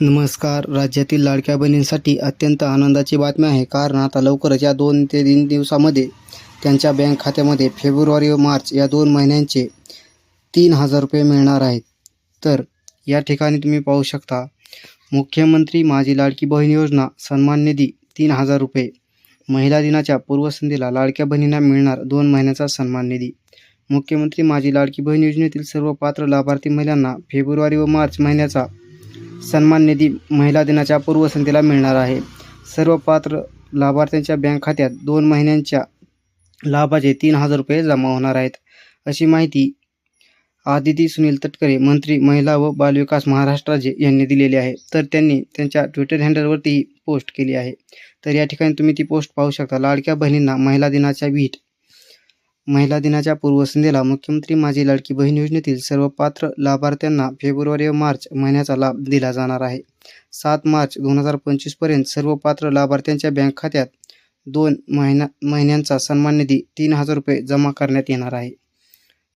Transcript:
नमस्कार. राज्यातील लाडक्या बहिणींसाठी अत्यंत आनंदाची बातमी आहे. कारण आता लवकरच या दोन ते तीन दिवसामध्ये त्यांच्या बँक खात्यामध्ये फेब्रुवारी व मार्च या दोन महिन्यांचे तीन हजार रुपये मिळणार आहेत. तर या ठिकाणी तुम्ही पाहू शकता मुख्यमंत्री माझी लाडकी बहीण योजना सन्मान निधी तीन हजार रुपये. महिला दिनाच्या पूर्वसंध्येला लाडक्या बहिणींना मिळणार दोन महिन्याचा सन्मान निधी. मुख्यमंत्री माझी लाडकी बहीण योजनेतील सर्व पात्र लाभार्थी महिलांना फेब्रुवारी व मार्च महिन्याचा सन्मान निधी महिला दिनाच्या पूर्वसंध्येला मिळणार आहे. सर्व पात्र लाभार्थ्यांच्या बँक खात्यात दोन महिन्यांच्या लाभाचे तीन हजार रुपये जमा होणार आहेत. अशी माहिती आदिती सुनील तटकरे मंत्री महिला व बालविकास महाराष्ट्र राज्य यांनी दिलेली आहे. तर त्यांनी त्यांच्या ट्विटर हँडलवरती पोस्ट केली आहे. तर या ठिकाणी तुम्ही ती पोस्ट पाहू शकता. लाडक्या बहिणींना महिला दिनाच्या भेट महिला दिनाच्या पूर्वसंध्येला मुख्यमंत्री माझी लाडकी बहीण योजनेतील सर्व पात्र लाभार्थ्यांना फेब्रुवारी व मार्च महिन्याचा लाभ दिला जाणार आहे. सात मार्च दोन हजार पंचवीसपर्यंत सर्व पात्र लाभार्थ्यांच्या बँक खात्यात दोन महिना महिन्यांचा सन्मान निधी तीन हजार रुपये जमा करण्यात येणार आहे.